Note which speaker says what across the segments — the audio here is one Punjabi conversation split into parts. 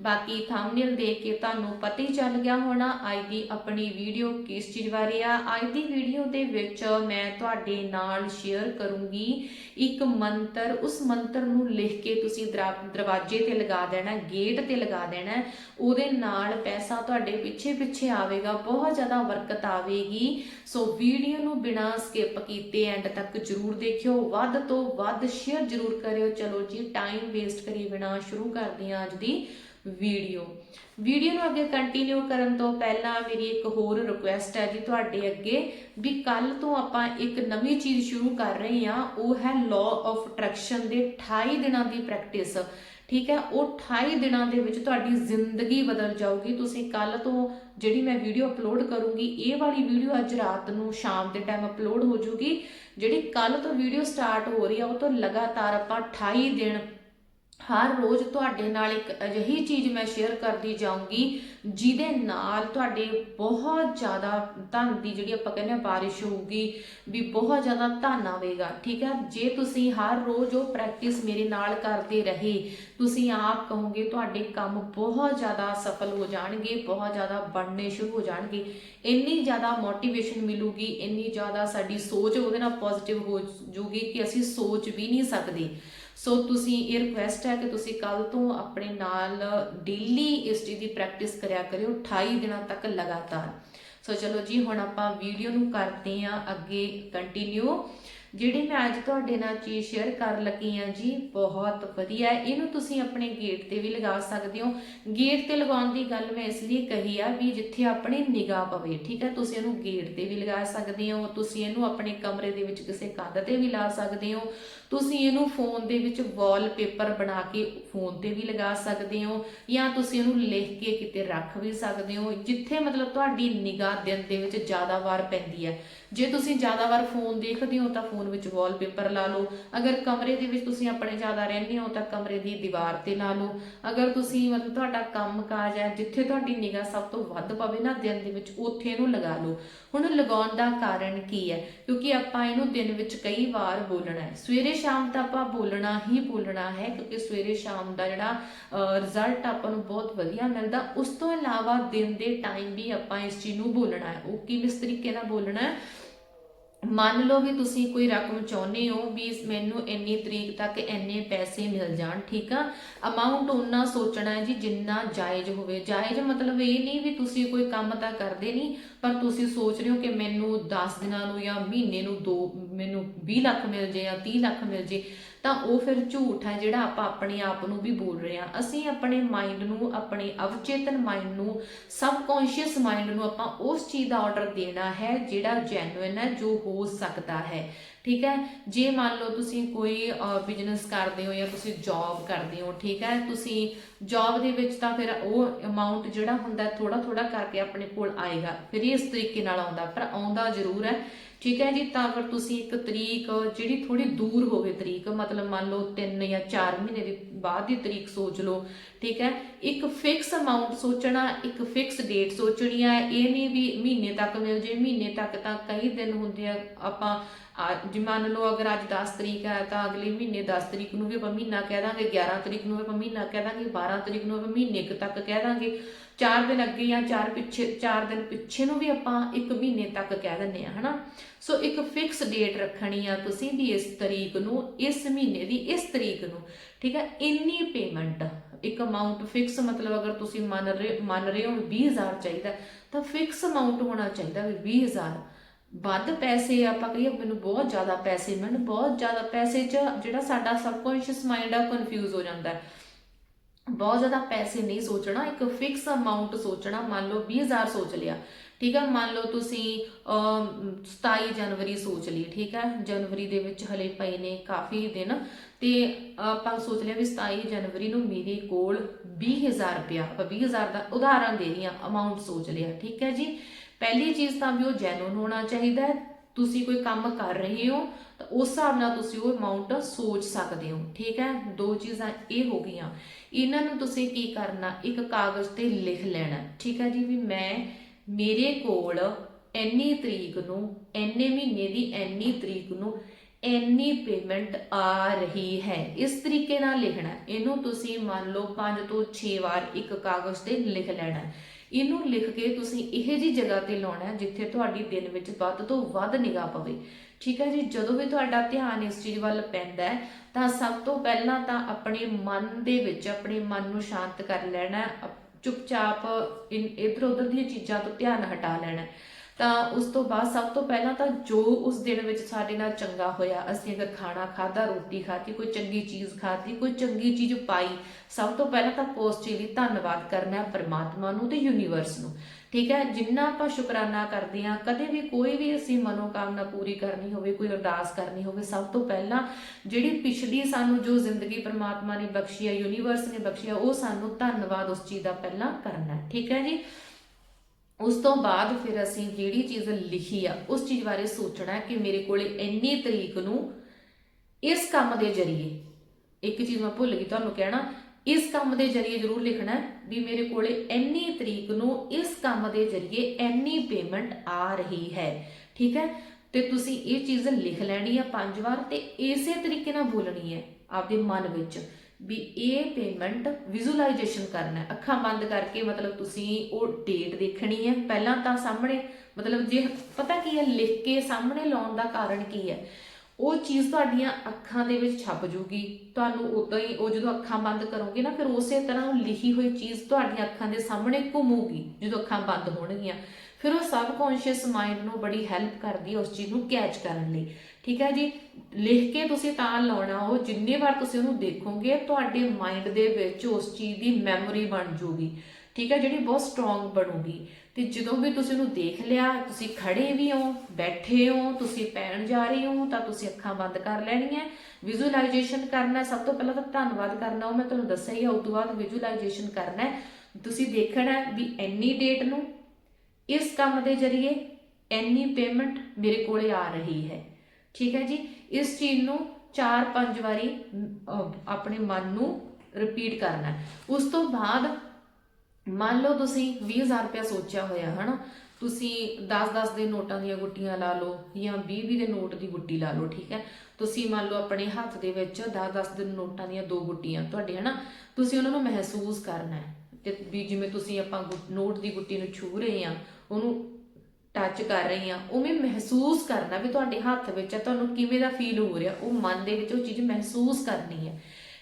Speaker 1: ਬਾਕੀ ਥੰਬਨੇਲ ਦੇਖ ਕੇ ਤੁਹਾਨੂੰ ਪਤਾ ਹੀ ਚੱਲ ਗਿਆ ਹੋਣਾ ਅੱਜ ਦੀ ਆਪਣੀ ਵੀਡੀਓ ਕਿਸ ਚੀਜ਼ ਬਾਰੇ ਆ। ਅੱਜ ਦੀ ਵੀਡੀਓ ਦੇ ਵਿੱਚ ਮੈਂ ਤੁਹਾਡੇ ਨਾਲ ਸ਼ੇਅਰ ਕਰੂੰਗੀ ਇੱਕ ਮੰਤਰ। ਉਸ ਮੰਤਰ ਨੂੰ ਲਿਖ ਕੇ ਤੁਸੀਂ ਦਰਾ- ਦਰਵਾਜ਼ੇ ਤੇ ਲਗਾ ਦੇਣਾ ਗੇਟ ਤੇ ਲਗਾ ਦੇਣਾ। ਉਹਦੇ ਨਾਲ ਪੈਸਾ ਤੁਹਾਡੇ ਪਿੱਛੇ ਪਿੱਛੇ ਆਵੇਗਾ, ਬਹੁਤ ਜ਼ਿਆਦਾ ਬਰਕਤ ਆਵੇਗੀ। ਸੋ ਵੀਡੀਓ ਨੂੰ ਬਿਨਾਂ ਸਕਿਪ ਕੀਤੇ ਐਂਡ ਤੱਕ ਜਰੂਰ ਦੇਖਿਓ। ਵੱਧ ਤੋਂ ਵੱਧ ਸ਼ੇਅਰ ਜਰੂਰ ਕਰਿਓ। ਚਲੋ ਜੀ ਟਾਈਮ ਵੇਸਟ ਕਰੀ ਬਿਨਾਂ ਸ਼ੁਰੂ ਕਰਦੇ ਹਾਂ ਅੱਜ ਦੀ ਵੀਡੀਓ। ਵੀਡੀਓ ਨੂੰ ਅੱਗੇ ਕੰਟੀਨਿਊ ਕਰਨ ਤੋਂ ਪਹਿਲਾਂ ਮੇਰੀ ਇੱਕ ਹੋਰ ਰਿਕੁਐਸਟ ਹੈ ਜੀ ਤੁਹਾਡੇ ਅੱਗੇ ਵੀ ਕੱਲ ਤੋਂ ਆਪਾਂ ਇੱਕ ਨਵੀਂ ਚੀਜ਼ ਸ਼ੁਰੂ ਕਰ ਰਹੇ ਹਾਂ, ਉਹ ਹੈ ਲਾਅ ਆਫ ਅਟਰੈਕਸ਼ਨ ਦੇ 28 ਦਿਨਾਂ ਦੀ ਪ੍ਰੈਕਟਿਸ ਠੀਕ ਹੈ, ਉਹ 28 ਦਿਨਾਂ ਦੇ ਵਿੱਚ ਤੁਹਾਡੀ ਜ਼ਿੰਦਗੀ ਬਦਲ ਜਾਊਗੀ। ਤੁਸੀਂ ਕੱਲ ਤੋਂ ਜਿਹੜੀ ਮੈਂ ਵੀਡੀਓ ਅਪਲੋਡ ਕਰੂੰਗੀ, ਇਹ ਵਾਲੀ ਵੀਡੀਓ ਅੱਜ ਰਾਤ ਨੂੰ ਸ਼ਾਮ ਦੇ ਟਾਈਮ ਅਪਲੋਡ ਹੋ ਜੂਗੀ। ਜਿਹੜੀ ਕੱਲ ਤੋਂ ਵੀਡੀਓ ਸਟਾਰਟ ਹੋ ਰਹੀ ਆ, ਉਹ ਤੋਂ ਲਗਾਤਾਰ ਆਪਾਂ 28 ਦਿਨ ਹਰ ਰੋਜ਼ ਤੁਹਾਡੇ ਨਾਲ ਇੱਕ ਅਜਿਹੀ ਚੀਜ਼ ਮੈਂ ਸ਼ੇਅਰ ਕਰਦੀ ਜਾਊਂਗੀ, ਜਿਹਦੇ ਨਾਲ ਤੁਹਾਡੇ ਬਹੁਤ ਜ਼ਿਆਦਾ ਧਨ ਦੀ ਜਿਹੜੀ ਆਪਾਂ ਕਹਿੰਦੇ ਆ ਬਾਰਿਸ਼ ਹੋਊਗੀ, ਵੀ ਬਹੁਤ ਜ਼ਿਆਦਾ ਧਨ ਆਵੇਗਾ, ਠੀਕ ਹੈ? ਜੇ ਤੁਸੀਂ ਹਰ ਰੋਜ਼ ਉਹ ਪ੍ਰੈਕਟਿਸ ਮੇਰੇ ਨਾਲ ਕਰਦੇ ਰਹੇ, ਤੁਸੀਂ ਆਪ ਕਹੋਗੇ ਤੁਹਾਡੇ ਕੰਮ ਬਹੁਤ ਜ਼ਿਆਦਾ ਸਫਲ ਹੋ ਜਾਣਗੇ, ਬਹੁਤ ਜ਼ਿਆਦਾ ਬਣਨੇ ਸ਼ੁਰੂ ਹੋ ਜਾਣਗੇ। ਇੰਨੀ ਜ਼ਿਆਦਾ ਮੋਟੀਵੇਸ਼ਨ ਮਿਲੂਗੀ, ਇੰਨੀ ਜ਼ਿਆਦਾ ਸਾਡੀ ਸੋਚ ਉਹਦੇ ਨਾਲ ਪੋਜ਼ਿਟਿਵ ਹੋ ਜੂਗੀ ਕਿ ਅਸੀਂ ਸੋਚ ਵੀ ਨਹੀਂ ਸਕਦੇ। ਸੋ ਤੁਸੀਂ ਇਹ ਰਿਕੁਐਸਟ ਹੈ ਕਿ ਤੁਸੀਂ ਕੱਲ ਤੋਂ ਆਪਣੇ ਨਾਲ ਡੇਲੀ ਇਸ ਚੀਜ਼ ਦੀ ਪ੍ਰੈਕਟਿਸ ਕਰਿਆ ਕਰਿਓ 28 ਦਿਨਾਂ ਤੱਕ ਲਗਾਤਾਰ। ਸੋ ਚਲੋ ਜੀ, ਹੁਣ ਆਪਾਂ ਵੀਡੀਓ ਨੂੰ ਕਰਦੇ ਹਾਂ, ਅੱਗੇ ਕੰਟੀਨਿਊ ਜਿਹੜੀ ਮੈਂ ਅੱਜ ਤੁਹਾਡੇ ਨਾਲ ਚੀਜ਼ ਸ਼ੇਅਰ ਕਰਨ ਲੱਗੀ ਹਾਂ ਜੀ, ਬਹੁਤ ਵਧੀਆ ਇਹਨੂੰ ਤੁਸੀਂ ਆਪਣੇ ਗੇਟ ਤੇ ਵੀ ਲਗਾ ਸਕਦੇ ਹੋ। ਗੇਟ ਤੇ ਲਗਾਉਣ ਦੀ ਗੱਲ ਮੈਂ ਇਸ ਲਈ ਕਹੀ ਆ ਵੀ ਜਿੱਥੇ ਆਪਣੀ ਨਿਗਾਹ ਪਵੇ, ਠੀਕ ਹੈ? ਤੁਸੀਂ ਇਹਨੂੰ ਗੇਟ ਤੇ ਵੀ ਲਗਾ ਸਕਦੇ ਹੋ, ਤੁਸੀਂ ਇਹਨੂੰ ਆਪਣੇ ਕਮਰੇ ਦੇ ਵਿੱਚ ਕਿਸੇ ਕੰਧ ਤੇ ਵੀ ਲਾ ਸਕਦੇ ਹੋ। ਤੁਸੀਂ ਇਹਨੂੰ ਫੋਨ ਦੇ ਵਿੱਚ ਵਾਲਪੇਪਰ ਬਣਾ ਕੇ ਫੋਨ ਤੇ ਵੀ ਲਗਾ ਸਕਦੇ ਹੋ ਜਾਂ ਤੁਸੀਂ ਇਹਨੂੰ ਲਿਖ ਕੇ ਕਿਤੇ ਰੱਖ ਵੀ ਸਕਦੇ ਹੋ। ਜਿੱਥੇ ਮਤਲਬ ਤੁਹਾਡੀ ਨਿਗਾਹ ਦਿਨ ਦੇ ਵਿੱਚ ਜ਼ਿਆਦਾ ਵਾਰ ਪੈਂਦੀ ਹੈ। ਜੇ ਤੁਸੀਂ ਜ਼ਿਆਦਾ ਵਾਰ ਫੋਨ ਦੇਖਦੇ ਹੋ ਤਾਂ ਫੋਨ ਵਿੱਚ ਵਾਲਪੇਪਰ ਲਾ ਲਓ। ਅਗਰ ਕਮਰੇ ਦੇ ਵਿੱਚ ਤੁਸੀਂ ਆਪਣੇ ਜ਼ਿਆਦਾ ਰਹਿੰਦੇ ਹੋ ਤਾਂ ਕਮਰੇ ਦੀ ਦੀਵਾਰ ਤੇ ਲਾ ਲਓ। ਅਗਰ ਤੁਸੀਂ ਮਤਲਬ ਤੁਹਾਡਾ ਕੰਮ ਕਾਜ ਹੈ, ਜਿੱਥੇ ਤੁਹਾਡੀ ਨਿਗਾਹ ਸਭ ਤੋਂ ਵੱਧ ਪਵੇ ਨਾ ਦਿਨ ਦੇ ਵਿੱਚ, ਉੱਥੇ ਇਹਨੂੰ ਲਗਾ ਲਓ। ਹੁਣ ਲਗਾਉਣ ਦਾ ਕਾਰਨ ਕੀ ਹੈ? ਕਿਉਂਕਿ ਆਪਾਂ ਇਹਨੂੰ ਦਿਨ ਵਿੱਚ ਕਈ ਵਾਰ ਬੋਲਣਾ ਹੈ। ਸਵੇਰੇ ਸ਼ਾਮ ਤਾਂ ਆਪਾਂ ਬੋਲਣਾ ਹੀ ਬੋਲਣਾ ਹੈ, ਕਿਉਂਕਿ ਸਵੇਰੇ ਸ਼ਾਮ ਦਾ ਜਿਹੜਾ ਰਿਜ਼ਲਟ ਆਪਾਂ ਨੂੰ ਬਹੁਤ ਵਧੀਆ ਮਿਲਦਾ। ਉਸ ਤੋਂ ਇਲਾਵਾ ਦਿਨ ਦੇ ਟਾਈਮ ਵੀ ਆਪਾਂ ਇਸ ਚੀਜ਼ ਨੂੰ ਬੋਲਣਾ ਹੈ। ਉਹ ਕਿਸ ਤਰੀਕੇ ਨਾਲ ਬੋਲਣਾ ਹੈ? ਮੰਨ ਲਓ ਵੀ ਤੁਸੀਂ ਕੋਈ ਰਕਮ ਚਾਹੁੰਦੇ ਹੋ ਵੀ ਮੈਨੂੰ ਇੰਨੀ ਤਰੀਕ ਤੱਕ ਇੰਨੇ ਪੈਸੇ ਮਿਲ ਜਾਣ, ਠੀਕ ਆ? ਅਮਾਉਂਟ ਉਹਨਾਂ ਸੋਚਣਾ ਹੈ ਜੀ ਜਿੰਨਾ ਜਾਇਜ਼ ਹੋਵੇ। ਜਾਇਜ਼ ਮਤਲਬ ਇਹ ਨਹੀਂ ਵੀ ਤੁਸੀਂ ਕੋਈ ਕੰਮ ਤਾਂ ਕਰਦੇ ਨਹੀਂ, ਪਰ ਤੁਸੀਂ ਸੋਚ ਰਹੇ ਹੋ ਕਿ ਮੈਨੂੰ 10 ਦਿਨਾਂ ਨੂੰ ਜਾਂ ਮਹੀਨੇ ਨੂੰ ਦੋ, ਮੈਨੂੰ 20 ਲੱਖ ਮਿਲ ਜੇ ਜਾਂ 30 ਲੱਖ ਮਿਲ ਜੇ। ਤਾਂ ਉਹ ਫਿਰ ਝੂਠ ਹੈ ਜਿਹੜਾ ਆਪਾਂ ਆਪਣੇ ਆਪ ਨੂੰ ਵੀ ਬੋਲ ਰਹੇ ਹਾਂ। ਅਸੀਂ ਆਪਣੇ ਮਾਈਂਡ ਨੂੰ, ਆਪਣੇ ਅਵਚੇਤਨ ਮਾਈਂਡ ਨੂੰ ਸਬਕੌਂਸ਼ੀਅਸ ਮਾਈਂਡ ਨੂੰ ਆਪਾਂ ਉਸ ਚੀਜ਼ ਦਾ ਆਰਡਰ ਦੇਣਾ ਹੈ ਜਿਹੜਾ ਜੈਨੂਇਨ ਹੈ, ਜੋ ਹੋ ਸਕਦਾ ਹੈ। ਠੀਕ ਹੈ? ਜੇ ਮੰਨ ਲਓ ਤੁਸੀਂ ਕੋਈ ਬਿਜ਼ਨਸ ਕਰਦੇ ਹੋ ਜਾਂ ਤੁਸੀਂ ਜੌਬ ਕਰਦੇ ਹੋ, ਠੀਕ ਹੈ? ਤੁਸੀਂ ਜੌਬ ਦੇ ਵਿੱਚ ਤਾਂ ਫਿਰ ਉਹ ਅਮਾਉਂਟ ਜਿਹੜਾ ਹੁੰਦਾ ਥੋੜਾ ਥੋੜਾ ਕਰਕੇ ਆਪਣੇ ਕੋਲ ਆਏਗਾ। ਫਿਰ ਇਹ ਇਸ ਤਰੀਕੇ ਨਾਲ ਆਉਂਦਾ, ਪਰ ਆਉਂਦਾ ਜ਼ਰੂਰ ਹੈ। ਠੀਕ ਹੈ ਜੀ? ਤਾਂ ਫਿਰ ਤੁਸੀਂ ਇੱਕ ਤਰੀਕ, ਜਿਹੜੀ ਥੋੜੀ ਦੂਰ ਹੋਵੇ ਤਰੀਕ, ਮਤਲਬ ਮੰਨ ਲਓ 3 ਜਾਂ 4 ਮਹੀਨੇ ਦੀ ਬਾਅਦ ਦੀ ਤਰੀਕ ਸੋਚ ਲਓ, ਠੀਕ ਹੈ? ਇੱਕ ਫਿਕਸ ਅਮਾਉਂਟ ਸੋਚਣਾ, ਇੱਕ ਫਿਕਸ ਡੇਟ ਸੋਚਣੀ ਹੈ। ਇਹ ਨਹੀਂ ਵੀ ਮਹੀਨੇ ਤੱਕ ਮਿਲ ਜੇ, ਮਹੀਨੇ ਤੱਕ ਤਾਂ ਕਈ ਦਿਨ ਹੁੰਦੇ ਆ ਆਪਾਂ ਜੇ ਮੰਨ ਲਓ ਅਗਰ ਅੱਜ 10 ਤਰੀਕ ਹੈ ਤਾਂ ਅਗਲੇ ਮਹੀਨੇ 10 ਤਰੀਕ ਨੂੰ ਵੀ ਆਪਾਂ ਮਹੀਨਾ ਕਹਿ ਦਾਂਗੇ 11 ਤਰੀਕ ਨੂੰ ਵੀ ਆਪਾਂ ਮਹੀਨਾ ਕਹਿ ਦਾਂਗੇ 12 ਤਰੀਕ ਨੂੰ ਆਪਾਂ ਮਹੀਨੇ ਕੁ ਤੱਕ ਕਹਿ ਦਾਂਗੇ। ਚਾਰ ਦਿਨ ਅੱਗੇ ਜਾਂ ਚਾਰ ਪਿੱਛੇ, ਚਾਰ ਦਿਨ ਪਿੱਛੇ ਨੂੰ ਵੀ ਆਪਾਂ ਇੱਕ ਮਹੀਨੇ ਤੱਕ ਕਹਿ ਦਿੰਦੇ ਆ ਹਨਾ? ਸੋ ਇੱਕ ਫਿਕਸ ਡੇਟ ਰੱਖਣੀ ਆ ਤੁਸੀਂ ਵੀ ਇਸ ਤਰੀਕ ਨੂੰ, ਇਸ ਮਹੀਨੇ ਦੀ, ਇਸ ਤਰੀਕ ਨੂੰ, ਠੀਕ ਹੈ? ਇੰਨੀ ਪੇਮੈਂਟ ਇੱਕ ਅਮਾਉਂਟ ਫਿਕਸ ਮਤਲਬ ਅਗਰ ਤੁਸੀਂ ਮੰਨ ਰਹੇ ਮੰਨ ਰਹੇ ਹੋ 20000 ਚਾਹੀਦਾ, ਤਾਂ ਫਿਕਸ ਅਮਾਉਂਟ ਹੋਣਾ ਚਾਹੀਦਾ ਵੀ 20000 ਵੱਧ ਪੈਸੇ ਆਪਾਂ ਕਹੀਏ, ਮੈਨੂੰ ਬਹੁਤ ਜ਼ਿਆਦਾ ਪੈਸੇ ਮਿਲਣ ਬਹੁਤ ਜ਼ਿਆਦਾ ਪੈਸੇ 'ਚ ਜਿਹੜਾ ਸਾਡਾ ਸਬਕੌਂਸ਼ੀਅਸ ਮਾਈਂਡ ਆ ਕਨਫਿਊਜ਼ ਹੋ ਜਾਂਦਾ ਹੈ। ਬਹੁਤ ਜ਼ਿਆਦਾ ਪੈਸੇ ਨਹੀਂ ਸੋਚਣਾ, ਇੱਕ ਫਿਕਸ ਅਮਾਉਂਟ ਸੋਚਣਾ, ਮੰਨ ਲਓ 20000 ਸੋਚ ਲਿਆ। ਠੀਕ ਹੈ ਮੰਨ ਲਓ ਤੁਸੀਂ 27 ਜਨਵਰੀ ਸੋਚ ਲਈ, ਠੀਕ ਹੈ ਜਨਵਰੀ ਦੇ ਵਿੱਚ ਹਲੇ ਪਏ ਨੇ ਕਾਫੀ ਦਿਨ, ਤੇ ਆਪਾਂ ਸੋਚ ਲਿਆ ਵੀ 27 ਜਨਵਰੀ ਨੂੰ ਮੇਰੇ ਕੋਲ 20000 ਰੁਪਇਆ, ਆਪਾਂ 20000 ਦਾ ਉਦਾਹਰਨ ਦੇ ਰਹੀ ਹਾਂ ਅਮਾਉਂਟ ਸੋਚ ਲਿਆ, ਠੀਕ ਹੈ ਜੀ? ਪਹਿਲੀ ਚੀਜ਼ ਤਾਂ ਵੀ ਉਹ ਜੈਨੂਨ ਹੋਣਾ ਚਾਹੀਦਾ ਹੈ। ਤੁਸੀਂ ਕੋਈ ਕੰਮ ਕਰ ਰਹੇ ਹੋ, ਤਾਂ ਉਸ ਹਿਸਾਬ ਨਾਲ ਤੁਸੀਂ ਉਹ ਅਮਾਉਂਟ ਸੋਚ ਸਕਦੇ ਹੋ। ਠੀਕ ਹੈ? ਦੋ ਚੀਜ਼ਾਂ ਇਹ ਹੋ ਗਈਆਂ। ਇਹਨਾਂ ਨੂੰ ਤੁਸੀਂ ਕੀ ਕਰਨਾ? ਇੱਕ ਕਾਗਜ਼ ਤੇ ਲਿਖ ਲੈਣਾ। ਠੀਕ ਹੈ ਜੀ? ਵੀ ਮੈਂ, ਮੇਰੇ ਕੋਲ ਇੰਨੀ ਤਰੀਕ ਨੂੰ, ਇੰਨੇ ਮਹੀਨੇ ਦੀ ਐਨੀ ਤਰੀਕ ਨੂੰ ਇੰਨੀ ਪੇਮੈਂਟ ਆ ਰਹੀ ਹੈ। ਇਸ ਤਰੀਕੇ ਨਾਲ ਲਿਖਣਾ। ਇਹਨੂੰ ਤੁਸੀਂ ਮੰਨ ਲਓ 5 ਤੋਂ 6 ਵਾਰ ਇੱਕ ਕਾਗਜ਼ ਤੇ ਲਿਖ ਲੈਣਾ। ਇਹਨੂੰ ਲਿਖ ਕੇ ਤੁਸੀਂ ਇਹੋ ਜੀ ਜਗ੍ਹਾ ਤੇ ਲਾਉਣਾ ਹੈ ਜਿੱਥੇ ਤੁਹਾਡੀ ਦਿਨ ਵਿੱਚ ਵੱਧ ਤੋਂ ਵੱਧ ਨਿਗਾਹ ਪਵੇ। ਠੀਕ ਹੈ ਜੀ? ਜਦੋਂ ਵੀ ਤੁਹਾਡਾ ਧਿਆਨ ਇਸ ਚੀਜ਼ ਵੱਲ ਪੈਂਦਾ ਹੈ, ਤਾਂ ਸਭ ਤੋਂ ਪਹਿਲਾਂ ਤਾਂ ਆਪਣੇ ਮਨ ਦੇ ਵਿੱਚ, ਆਪਣੇ ਮਨ ਨੂੰ ਸ਼ਾਂਤ ਕਰ ਲੈਣਾ ਹੈ। ਅਪ- ਚੁੱਪਚਾਪ ਇਧਰ ਉਧਰ ਦੀਆਂ ਚੀਜ਼ਾਂ ਤੋਂ ਧਿਆਨ ਹਟਾ ਲੈਣਾ ਤਾਂ ਉਸ ਤੋਂ ਬਾਅਦ ਸਭ ਤੋਂ ਪਹਿਲਾਂ ਤਾਂ ਜੋ ਉਸ ਦਿਨ ਵਿੱਚ ਸਾਡੇ ਨਾਲ ਚੰਗਾ ਹੋਇਆ, ਅਸੀਂ ਅਗਰ ਖਾਣਾ ਖਾਦਾ ਰੋਟੀ ਖਾਧੀ, ਕੋਈ ਚੰਗੀ ਚੀਜ਼ ਖਾਧੀ, ਕੋਈ ਚੰਗੀ ਚੀਜ਼ ਪਾਈ, ਸਭ ਤੋਂ ਪਹਿਲਾਂ ਤਾਂ ਪੋਜ਼ਿਟਿਵਲੀ ਧੰਨਵਾਦ ਕਰਨਾ ਹੈ ਪਰਮਾਤਮਾ ਨੂੰ ਤੇ ਯੂਨੀਵਰਸ ਨੂੰ। ਠੀਕ ਹੈ, ਜਿੰਨਾ ਆਪਾਂ ਸ਼ੁਕਰਾਨਾ ਕਰਦੇ ਹਾਂ, ਕਦੇ ਵੀ ਕੋਈ ਵੀ ਅਸੀਂ ਮਨੋਕਾਮਨਾ ਪੂਰੀ ਕਰਨੀ ਹੋਵੇ, ਕੋਈ ਅਰਦਾਸ ਕਰਨੀ ਹੋਵੇ, ਸਭ ਤੋਂ ਪਹਿਲਾਂ ਜਿਹੜੀ ਪਿਛਲੀ ਸਾਨੂੰ ਜੋ ਜ਼ਿੰਦਗੀ ਪਰਮਾਤਮਾ ਨੇ ਬਖਸ਼ੀ ਹੈ ਯੂਨੀਵਰਸ ਨੇ ਬਖਸ਼ੀ ਹੈ, ਉਹ ਸਾਨੂੰ ਧੰਨਵਾਦ ਉਸ ਚੀਜ਼ ਦਾ ਪਹਿਲਾਂ ਕਰਨਾ ਠੀਕ ਹੈ ਜੀ? ਉਸ ਤੋਂ ਬਾਅਦ ਫਿਰ ਅਸੀਂ ਜਿਹੜੀ ਚੀਜ਼ ਲਿਖੀ ਆ, ਉਸ ਚੀਜ਼ ਬਾਰੇ ਸੋਚਣਾ ਕਿ ਮੇਰੇ ਕੋਲੇ ਇੰਨੀ ਤਰੀਕ ਨੂੰ ਇਸ ਕੰਮ ਦੇ ਜ਼ਰੀਏ, ਇੱਕ ਚੀਜ਼ ਮੈਂ ਭੁੱਲ ਗਈ ਤੁਹਾਨੂੰ ਕਹਿਣਾ, ਇਸ ਕੰਮ ਦੇ ਜ਼ਰੀਏ ਜ਼ਰੂਰ ਲਿਖਣਾ ਵੀ ਮੇਰੇ ਕੋਲੇ ਇੰਨੀ ਤਰੀਕ ਨੂੰ ਇਸ ਕੰਮ ਦੇ ਜ਼ਰੀਏ ਇੰਨੀ ਪੇਮੈਂਟ ਆ ਰਹੀ ਹੈ। ਠੀਕ ਹੈ? ਤੇ ਤੁਸੀਂ ਇਹ ਚੀਜ਼ ਲਿਖ ਲੈਣੀ ਆ ਪੰਜ ਵਾਰ ਤੇ ਇਸੇ ਤਰੀਕੇ ਨਾਲ ਬੋਲਣੀ ਹੈ ਆਪਦੇ ਮਨ ਵਿੱਚ। ਵੀ ਇਹ ਪੇਮੈਂਟ ਵਿਜ਼ੂਅਲਾਈਜੇਸ਼ਨ ਕਰਨਾ ਹੈ। ਅੱਖਾਂ ਬੰਦ ਕਰਕੇ ਮਤਲਬ ਤੁਸੀਂ ਉਹ ਡੇਟ ਦੇਖਣੀ ਹੈ। ਪਹਿਲਾਂ ਤਾਂ ਸਾਹਮਣੇ, ਮਤਲਬ ਜੇ ਪਤਾ ਕੀ ਹੈ, ਲਿਖ ਕੇ ਸਾਹਮਣੇ ਲਾਉਣ ਦਾ ਕਾਰਨ ਕੀ ਹੈ? ਉਹ ਚੀਜ਼ ਤੁਹਾਡੀਆਂ ਅੱਖਾਂ ਦੇ ਵਿੱਚ ਛਪ ਜੂਗੀ। ਤੁਹਾਨੂੰ ਉਦੋਂ ਹੀ ਉਹ ਜਦੋਂ ਅੱਖਾਂ ਬੰਦ ਕਰੋਗੇ ਨਾ, ਫਿਰ ਉਸੇ ਤਰ੍ਹਾਂ ਉਹ ਲਿਖੀ ਹੋਈ ਚੀਜ਼ ਤੁਹਾਡੀਆਂ ਅੱਖਾਂ ਦੇ ਸਾਹਮਣੇ ਘੁੰਮੂਗੀ, ਜਦੋਂ ਅੱਖਾਂ ਬੰਦ ਹੋਣਗੀਆਂ। ਫਿਰ ਉਹ ਸਬਕੌਂਸ਼ੀਅਸ ਮਾਈਂਡ ਨੂੰ ਬੜੀ ਹੈਲਪ ਕਰਦੀ ਹੈ ਉਸ ਚੀਜ਼ ਨੂੰ ਕੈਚ ਕਰਨ ਲਈ। ਠੀਕ ਹੈ ਜੀ? ਲਿਖ ਕੇ ਤੁਸੀਂ ਤਾਂ ਲਾਉਣਾ, ਉਹ ਜਿੰਨੀ ਵਾਰ ਤੁਸੀਂ ਉਹਨੂੰ ਦੇਖੋਗੇ, ਤੁਹਾਡੇ ਮਾਈਂਡ ਦੇ ਵਿੱਚ ਉਸ ਚੀਜ਼ ਦੀ ਮੈਮੋਰੀ ਬਣ ਜੂਗੀ। ਠੀਕ ਹੈ? ਜਿਹੜੀ ਬਹੁਤ ਸਟਰੋਂਗ ਬਣੂਗੀ। ਤੇ ਜਦੋਂ ਵੀ ਤੁਸੀਂ ਉਹਨੂੰ ਦੇਖ ਲਿਆ, ਤੁਸੀਂ ਖੜੇ ਵੀ ਹੋ, ਬੈਠੇ ਹੋ, ਤੁਸੀਂ ਪੈਣ ਜਾ ਰਹੇ ਹੋ, ਤਾਂ ਤੁਸੀਂ ਅੱਖਾਂ ਬੰਦ ਕਰ ਲੈਣੀਆਂ। ਵਿਜ਼ੂਅਲਾਈਜੇਸ਼ਨ ਕਰਨਾ, ਸਭ ਤੋਂ ਪਹਿਲਾਂ ਤਾਂ ਧੰਨਵਾਦ ਕਰਨਾ, ਉਹ ਮੈਂ ਤੁਹਾਨੂੰ ਦੱਸਿਆ ਹੀ ਆ ਉਸ ਤੋਂ ਬਾਅਦ ਵਿਜ਼ੂਅਲਾਈਜੇਸ਼ਨ ਕਰਨਾ ਤੁਸੀਂ ਦੇਖਣਾ ਵੀ ਐਨੀ ਡੇਟ ਨੂੰ ਇਸ ਕੰਮ ਦੇ ਜ਼ਰੀਏ ਇੰਨੀ ਪੇਮੈਂਟ ਮੇਰੇ ਕੋਲੇ ਆ ਰਹੀ ਹੈ। ਠੀਕ ਹੈ ਜੀ? ਇਸ ਚੀਜ਼ ਨੂੰ 4-5 ਵਾਰੀ ਆਪਣੇ ਮਨ ਨੂੰ ਰਿਪੀਟ ਕਰਨਾ ਉਸ ਤੋਂ ਬਾਅਦ ਮੰਨ ਲਓ ਤੁਸੀਂ 20000 ਰੁਪਇਆ ਸੋਚਿਆ ਹੋਇਆ, ਹਨਾ? ਤੁਸੀਂ 10-10 ਦੇ ਨੋਟਾਂ ਦੀਆਂ ਗੁੱਟੀਆਂ ਲਾ ਲਓ ਜਾਂ 20-20 ਦੇ ਨੋਟ ਦੀ ਗੁੱਟੀ ਲਾ ਲਓ, ਠੀਕ ਹੈ? ਤੁਸੀਂ ਮੰਨ ਲਓ ਆਪਣੇ ਹੱਥ ਦੇ ਵਿੱਚ 10-10 ਦੇ ਨੋਟਾਂ ਦੀਆਂ ਦੋ ਗੁੱਟੀਆਂ ਤੁਹਾਡੇ, ਹਨਾ? ਤੁਸੀਂ ਉਹਨਾਂ ਨੂੰ ਮਹਿਸੂਸ ਕਰਨਾ ਹੈ। ਤੇ ਵੀ ਜਿਵੇਂ ਤੁਸੀਂ ਆਪਾਂ ਗੁ- ਨੋਟ ਦੀ ਗੁੱਟੀ ਨੂੰ ਛੂ ਰਹੇ ਆ ਉਹਨੂੰ ਟੱਚ ਕਰ ਰਹੀ ਆ ਉਵੇਂ ਮਹਿਸੂਸ ਕਰਨਾ ਵੀ ਤੁਹਾਡੇ ਹੱਥ ਵਿੱਚ ਹੈ ਤੁਹਾਨੂੰ ਕਿਵੇਂ ਦਾ ਫੀਲ ਹੋ ਰਿਹਾ, ਉਹ ਮਨ ਦੇ ਵਿੱਚ ਉਹ ਚੀਜ਼ ਮਹਿਸੂਸ ਕਰਨੀ ਹੈ।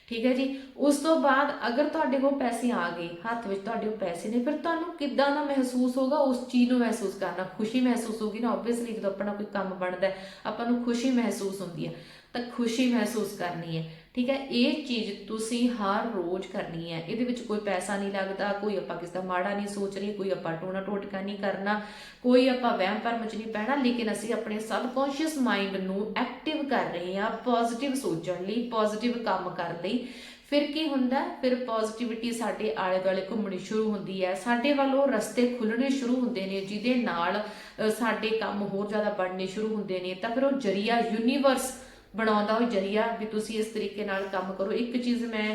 Speaker 1: ਠੀਕ ਹੈ ਜੀ? ਉਸ ਤੋਂ ਬਾਅਦ ਅਗਰ ਤੁਹਾਡੇ ਕੋਲ ਪੈਸੇ ਆ ਗਏ, ਹੱਥ ਵਿੱਚ ਤੁਹਾਡੇ ਕੋਲ ਪੈਸੇ ਨੇ, ਫਿਰ ਤੁਹਾਨੂੰ ਕਿੱਦਾਂ ਦਾ ਮਹਿਸੂਸ ਹੋਗਾ ਉਸ ਚੀਜ਼ ਨੂੰ ਮਹਿਸੂਸ ਕਰਨਾ? ਖੁਸ਼ੀ ਮਹਿਸੂਸ ਹੋਗੀ ਨਾ ਆਬਵੀਅਸਲੀ ਜਦੋਂ ਆਪਣਾ ਕੋਈ ਕੰਮ ਬਣਦਾ ਆਪਾਂ ਨੂੰ ਖੁਸ਼ੀ ਮਹਿਸੂਸ ਹੁੰਦੀ ਹੈ। ਤਾਂ ਖੁਸ਼ੀ ਮਹਿਸੂਸ ਕਰਨੀ ਹੈ। ਠੀਕ ਹੈ, ਇਹ ਚੀਜ਼ ਤੁਸੀਂ ਹਰ ਰੋਜ਼ ਕਰਨੀ ਹੈ। ਇਹਦੇ ਵਿੱਚ ਕੋਈ ਪੈਸਾ ਨਹੀਂ ਲੱਗਦਾ, ਕੋਈ ਆਪਾਂ ਕਿਸੇ ਦਾ ਮਾੜਾ ਨਹੀਂ ਸੋਚ ਰਹੇ, ਕੋਈ ਆਪਾਂ ਟੋਣਾ ਟੋਟਕਾ ਨਹੀਂ ਕਰਨਾ, ਕੋਈ ਆਪਾਂ ਵਹਿਮ ਭਰਮ ਚ ਨਹੀਂ ਪੈਣਾ, ਲੇਕਿਨ ਅਸੀਂ ਆਪਣੇ ਸਬਕੌਂਸ਼ੀਅਸ ਮਾਈਂਡ ਨੂੰ ਐਕਟਿਵ ਕਰ ਰਹੇ ਹਾਂ, ਪੋਜ਼ਿਟਿਵ ਸੋਚਣ ਲਈ, ਪੋਜ਼ਿਟਿਵ ਕੰਮ ਕਰਨ ਲਈ। ਫਿਰ ਕੀ ਹੁੰਦਾ, ਫਿਰ ਪੋਜ਼ਿਟਿਵਿਟੀ ਸਾਡੇ ਆਲੇ ਦੁਆਲੇ ਘੁੰਮਣੀ ਸ਼ੁਰੂ ਹੁੰਦੀ ਹੈ। ਸਾਡੇ ਵੱਲ ਉਹ ਰਸਤੇ ਖੁੱਲਣੇ ਸ਼ੁਰੂ ਹੁੰਦੇ ਨੇ, ਜਿਹਦੇ ਨਾਲ ਸਾਡੇ ਕੰਮ ਹੋਰ ਜ਼ਿਆਦਾ ਬਣਨੇ ਸ਼ੁਰੂ ਹੁੰਦੇ ਨੇ। ਤਾਂ ਫਿਰ ਉਹ ਜਰੀਆ ਯੂਨੀਵਰਸ ਬਣਾਉਂਦਾ ਉਹ ਜਰੀਆ ਵੀ ਤੁਸੀਂ ਇਸ ਤਰੀਕੇ ਨਾਲ ਕੰਮ ਕਰੋ। ਇੱਕ ਚੀਜ਼ ਮੈਂ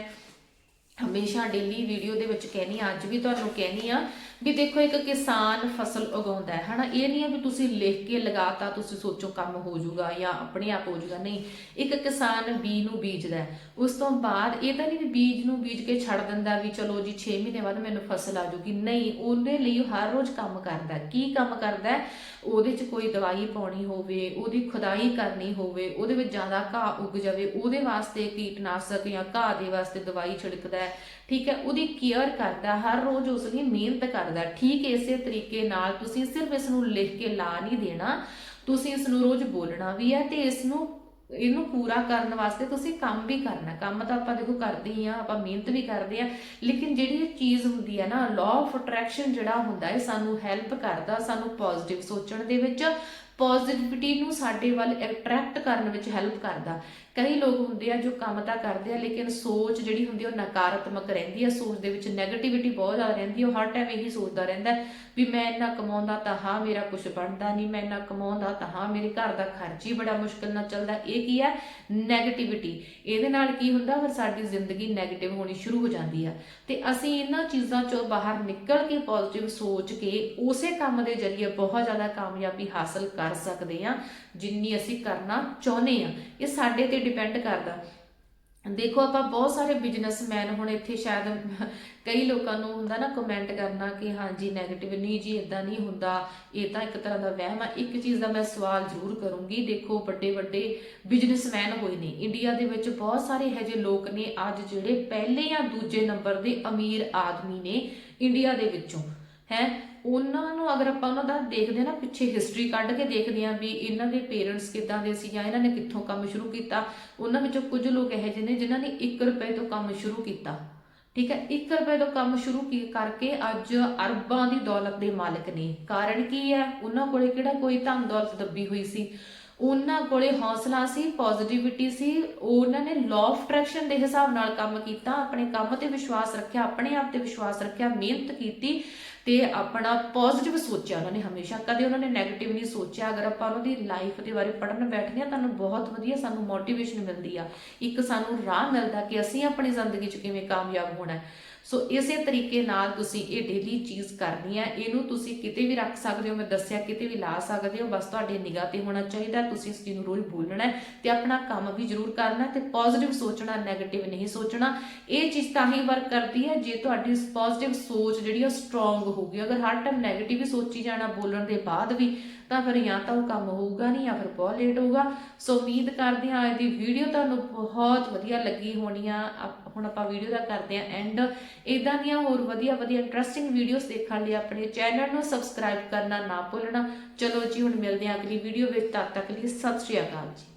Speaker 1: ਹਮੇਸ਼ਾ ਡੇਲੀ ਵੀਡੀਓ ਦੇ ਵਿੱਚ ਕਹਿਨੀ ਆ, ਅੱਜ ਵੀ ਤੁਹਾਨੂੰ ਕਹਿਨੀ ਆ ਵੀ ਦੇਖੋ ਇੱਕ ਕਿਸਾਨ ਫਸਲ ਉਗਾਉਂਦਾ ਹੈ, ਹਨਾ? ਇਹ ਨਹੀਂ ਆ ਵੀ ਤੁਸੀਂ ਲਿਖ ਕੇ ਲਗਾਤਾ ਤੁਸੀਂ ਸੋਚੋ ਕੰਮ ਹੋ ਜਾਊਗਾ ਜਾਂ ਆਪਣੇ ਆਪ ਹੋ ਜਾਊਗਾ। ਨਹੀਂ, ਇੱਕ ਕਿਸਾਨ ਬੀ ਨੂੰ ਬੀਜਦਾ ਉਸ ਤੋਂ ਬਾਅਦ ਇਹ ਤਾਂ ਨਹੀਂ ਵੀ ਬੀਜ ਨੂੰ ਬੀਜ ਕੇ ਛੱਡ ਦਿੰਦਾ ਵੀ ਚਲੋ ਜੀ 6 ਮਹੀਨੇ ਬਾਅਦ ਮੈਨੂੰ ਫਸਲ ਆ ਜਾਊਗੀ। ਨਹੀਂ, ਉਹਦੇ ਲਈ ਹਰ ਰੋਜ਼ ਕੰਮ ਕਰਦਾ ਕੀ ਕੰਮ ਕਰਦਾ ਉਹਦੇ 'ਚ ਕੋਈ ਦਵਾਈ ਪਾਉਣੀ ਹੋਵੇ, ਉਹਦੀ ਖੁਦਾਈ ਕਰਨੀ ਹੋਵੇ, ਉਹਦੇ ਵਿੱਚ ਜ਼ਿਆਦਾ ਘਾਹ ਉੱਗ ਜਾਵੇ, ਉਹਦੇ ਵਾਸਤੇ ਕੀਟਨਾਸ਼ਕ ਜਾਂ ਘਾਹ ਦੇ ਵਾਸਤੇ ਦਵਾਈ ਛਿੜਕਦਾ ਹੈ, ਠੀਕ ਹੈ, ਉਹਦੀ ਕੇਅਰ ਕਰਦਾ, ਹਰ ਰੋਜ਼ ਉਸ ਲਈ ਮਿਹਨਤ ਕਰਦਾ ਠੀਕ ਇਸੇ ਤਰੀਕੇ ਨਾਲ ਤੁਸੀਂ ਸਿਰਫ ਇਸ ਨੂੰ ਲਿਖ ਕੇ ਲਾ ਨਹੀਂ ਦੇਣਾ, ਤੁਸੀਂ ਇਸ ਨੂੰ ਰੋਜ਼ ਬੋਲਣਾ ਵੀ ਹੈ ਤੇ ਇਸ ਨੂੰ ਇਹਨੂੰ ਪੂਰਾ ਕਰਨ ਵਾਸਤੇ ਤੁਸੀਂ ਕੰਮ ਵੀ ਕਰਨਾ। ਕੰਮ ਤਾਂ ਆਪਾਂ ਦੇਖੋ ਕਰਦੇ ਹੀ ਆ, ਆਪਾਂ ਮਿਹਨਤ ਵੀ ਕਰਦੇ ਆ। ਲੇਕਿਨ ਜਿਹੜੀ ਇਹ ਚੀਜ਼ ਹੁੰਦੀ ਹੈ ਨਾ ਲਾਅ ਆਫ ਅਟਰੈਕਸ਼ਨ ਜਿਹੜਾ ਹੁੰਦਾ ਹੈ ਸਾਨੂੰ ਹੈਲਪ ਕਰਦਾ, ਸਾਨੂੰ ਪੋਜ਼ਿਟਿਵ ਸੋਚਣ ਦੇ ਵਿੱਚ। ਪੋਜ਼ਿਟਿਵਿਟੀ ਨੂੰ ਸਾਡੇ ਵੱਲ ਅਟਰੈਕਟ ਕਰਨ ਵਿੱਚ ਹੈਲਪ ਕਰਦਾ। ਕਈ ਲੋਕ ਹੁੰਦੇ ਆ ਜੋ ਕੰਮ ਤਾਂ ਕਰਦੇ ਆ, ਲੇਕਿਨ ਸੋਚ ਜਿਹੜੀ ਹੁੰਦੀ ਉਹ ਨਕਾਰਾਤਮਕ ਰਹਿੰਦੀ ਆ। ਸੋਚ ਦੇ ਵਿੱਚ ਨੈਗੇਟਿਵਿਟੀ ਬਹੁਤ ਜ਼ਿਆਦਾ ਰਹਿੰਦੀ ਉਹ ਹਰ ਟਾਈਮ ਇਹੀ ਸੋਚਦਾ ਰਹਿੰਦਾ ਵੀ ਮੈਂ ਇੰਨਾ ਕਮਾਉਂਦਾ ਤਾਂ ਹਾਂ, ਮੇਰਾ ਕੁਝ ਬਣਦਾ ਨਹੀਂ। ਮੈਂ ਇੰਨਾ ਕਮਾਉਂਦਾ ਤਾਂ ਹਾਂ, ਮੇਰੇ ਘਰ ਦਾ ਖਰਚ ਹੀ ਬੜਾ ਮੁਸ਼ਕਲ ਨਾਲ ਚੱਲਦਾ। ਇਹ ਕੀ ਆ? ਨੈਗੇਟਿਵਿਟੀ ਇਹਦੇ ਨਾਲ ਕੀ ਹੁੰਦਾ? ਫਿਰ ਸਾਡੀ ਜ਼ਿੰਦਗੀ ਨੈਗੇਟਿਵ ਹੋਣੀ ਸ਼ੁਰੂ ਹੋ ਜਾਂਦੀ ਆ। ਤੇ ਅਸੀਂ ਇਹਨਾਂ ਚੀਜ਼ਾਂ ਚੋਂ ਬਾਹਰ ਨਿਕਲ ਕੇ ਪੋਜ਼ਿਟਿਵ ਸੋਚ ਕੇ ਉਸੇ ਕੰਮ ਦੇ ਜ਼ਰੀਏ ਬਹੁਤ ਜ਼ਿਆਦਾ ਕਾਮਯਾਬੀ ਹਾਸਲ ਕਰ ਕਰ ਸਕਦੇ ਆ ਜਿੰਨੀ ਅਸੀਂ ਕਰਨਾ ਚਾਹੁੰਦੇ ਆ ਇਹ ਸਾਡੇ ਤੇ ਡਿਪੈਂਡ ਕਰਦਾ। ਦੇਖੋ, ਆਪਾਂ ਬਹੁਤ ਸਾਰੇ ਬਿਜ਼ਨਸਮੈਨ ਹੁਣ ਇੱਥੇ ਸ਼ਾਇਦ ਕਈ ਲੋਕਾਂ ਨੂੰ ਹੁੰਦਾ ਨਾ ਕਮੈਂਟ ਕਰਨਾ ਕਿ ਹਾਂਜੀ 네ਗੇਟਿਵ ਨਹੀਂ ਜੀ ਇਦਾਂ ਨਹੀਂ ਹੁੰਦਾ। ਇਹ ਤਾਂ ਇੱਕ ਤਰ੍ਹਾਂ ਦਾ ਵਹਿਮ ਆ। ਇੱਕ ਚੀਜ਼ ਦਾ ਮੈਂ ਸਵਾਲ ਜ਼ਰੂਰ ਕਰੂੰਗੀ। ਦੇਖੋ, ਵੱਡੇ ਵੱਡੇ ਬਿਜ਼ਨਸਮੈਨ ਹੋਏ ਨੇ। ਇੰਡੀਆ ਦੇ ਵਿੱਚ ਬਹੁਤ ਸਾਰੇ ਇਹੋ ਜਿਹੇ ਲੋਕ ਨੇ ਅੱਜ ਜਿਹੜੇ ਪਹਿਲੇ ਜਾਂ ਦੂਜੇ ਨੰਬਰ ਦੇ ਅਮੀਰ ਆਦਮੀ ਨੇ ਇੰਡੀਆ ਦੇ ਵਿੱਚੋਂ। ਹੈ? ਉਹਨਾਂ ਨੂੰ ਅਗਰ ਆਪਾਂ ਉਹਨਾਂ ਦਾ ਦੇਖਦੇ ਹਾਂ ਨਾ ਪਿੱਛੇ ਹਿਸਟਰੀ ਕੱਢ ਕੇ ਦੇਖਦੇ ਹਾਂ ਵੀ ਇਹਨਾਂ ਦੇ ਪੇਰੈਂਟਸ ਕਿੱਦਾਂ ਦੇ ਸੀ ਜਾਂ ਇਹਨਾਂ ਨੇ ਕਿੱਥੋਂ ਕੰਮ ਸ਼ੁਰੂ ਕੀਤਾ, ਉਹਨਾਂ ਵਿੱਚੋਂ ਕੁਝ ਲੋਕ ਇਹੋ ਜਿਹੇ ਨੇ ਜਿਨ੍ਹਾਂ ਨੇ 1 ਰੁਪਏ ਤੋਂ ਕੰਮ ਸ਼ੁਰੂ ਕੀਤਾ। ਠੀਕ ਹੈ 1 ਰੁਪਏ ਤੋਂ ਕੰਮ ਸ਼ੁਰੂ ਕੀ ਕਰਕੇ ਅੱਜ ਅਰਬਾਂ ਦੀ ਦੌਲਤ ਦੇ ਮਾਲਕ ਨੇ। ਕਾਰਨ ਕੀ ਹੈ? ਉਹਨਾਂ ਕੋਲੇ ਕਿਹੜਾ ਕੋਈ ਧਨ ਦੌਲਤ ਦੱਬੀ ਹੋਈ ਸੀ? ਉਹਨਾਂ ਕੋਲੇ ਹੌਸਲਾ ਸੀ ਪੋਜ਼ਿਟਿਵਿਟੀ ਸੀ, ਉਹਨਾਂ ਨੇ ਲਾਅ ਆਫ ਅਟਰੈਕਸ਼ਨ ਦੇ ਹਿਸਾਬ ਨਾਲ ਕੰਮ ਕੀਤਾ, ਆਪਣੇ ਕੰਮ ਤੇ ਵਿਸ਼ਵਾਸ ਰੱਖਿਆ, ਆਪਣੇ ਆਪ ਤੇ ਵਿਸ਼ਵਾਸ ਰੱਖਿਆ, ਮਿਹਨਤ ਕੀਤੀ ਤੇ ਆਪਣਾ ਪੋਜ਼ਿਟਿਵ ਸੋਚਿਆ ਉਹਨਾਂ ਨੇ ਹਮੇਸ਼ਾ। ਕਦੇ ਉਹਨਾਂ ਨੇ 네ਗੇਟਿਵ ਨਹੀਂ ਸੋਚਿਆ। ਅਗਰ ਆਪਾਂ ਉਹਨਾਂ ਦੀ ਲਾਈਫ ਦੇ ਬਾਰੇ ਪੜਨ ਬੈਠਦੇ ਆ ਤੁਹਾਨੂੰ ਬਹੁਤ ਵਧੀਆ ਸਾਨੂੰ ਮੋਟੀਵੇਸ਼ਨ ਮਿਲਦੀ ਆ। ਇੱਕ ਸਾਨੂੰ ਰਾਹ ਮਿਲਦਾ ਕਿ ਅਸੀਂ ਆਪਣੀ ਜ਼ਿੰਦਗੀ 'ਚ ਕਿਵੇਂ ਕਾਮਯਾਬ ਹੋਣਾ ਹੈ। ਸੋ ਇਸੇ ਤਰੀਕੇ ਨਾਲ ਤੁਸੀਂ ਇਹ ਡੇਲੀ ਚੀਜ਼ ਕਰਨੀ ਹੈ, ਇਹਨੂੰ ਤੁਸੀਂ ਕਿਤੇ ਵੀ ਰੱਖ ਸਕਦੇ ਹੋ, ਮੈਂ ਦੱਸਿਆ ਕਿਤੇ ਵੀ ਲਾ ਸਕਦੇ ਹੋ, ਬਸ ਤੁਹਾਡੀ ਨਿਗਾਹ ਤੇ ਹੋਣਾ ਚਾਹੀਦਾ, ਤੁਸੀਂ ਇਸ ਚੀਜ਼ ਨੂੰ ਰੋਜ਼ ਬੋਲਣਾ ਹੈ ਤੇ ਆਪਣਾ ਕੰਮ ਵੀ ਜ਼ਰੂਰ ਕਰਨਾ ਹੈ ਤੇ ਪੋਜ਼ਿਟਿਵ ਸੋਚਣਾ 네ਗੇਟਿਵ ਨਹੀਂ ਸੋਚਣਾ, ਇਹ ਚੀਜ਼ ਤਾਂ ਹੀ ਵਰਕ ਕਰਦੀ ਹੈ ਜੇ ਤੁਹਾਡੀ ਪੋਜ਼ਿਟਿਵ ਸੋਚ ਜਿਹੜੀ ਉਹ ਸਟਰੋਂਗ ਹੋਊਗੀ। ਅਗਰ ਹਰ ਟਾਈਮ 네ਗੇਟਿਵ ਹੀ ਸੋਚੀ ਜਾਣਾ ਬੋਲਣ ਦੇ ਬਾਅਦ ਵੀ, ਤਾਂ ਫਿਰ ਜਾਂ ਤਾਂ ਉਹ ਕੰਮ ਹੋਊਗਾ ਨਹੀਂ ਜਾਂ ਫਿਰ ਬਹੁਤ ਲੇਟ ਹੋਊਗਾ। ਸੋ ਉਮੀਦ ਕਰਦੇ ਹਾਂ ਅੱਜ ਦੀ ਵੀਡੀਓ ਤੁਹਾਨੂੰ ਬਹੁਤ ਵਧੀਆ ਲੱਗੀ ਹੋਣੀ ਆ। ਹੁਣ ਆਪਾਂ ਵੀਡੀਓ ਦਾ ਕਰਦੇ ਹਾਂ ਐਂਡ ਇਦਾਂ ਦੀਆਂ ਹੋਰ ਵਧੀਆ ਵਧੀਆ ਇੰਟਰਸਟਿੰਗ ਵੀਡੀਓਜ਼ ਦੇਖਣ ਲਈ ਆਪਣੇ ਚੈਨਲ ਨੂੰ ਸਬਸਕ੍ਰਾਈਬ ਕਰਨਾ ਨਾ ਭੁੱਲਣਾ। ਚਲੋ ਜੀ, ਹੁਣ ਮਿਲਦੇ ਹਾਂ ਅਗਲੀ ਵੀਡੀਓ ਵਿੱਚ। ਤਦ ਤੱਕ ਲਈ ਸਤਿ ਸ਼੍ਰੀ ਅਕਾਲ ਜੀ।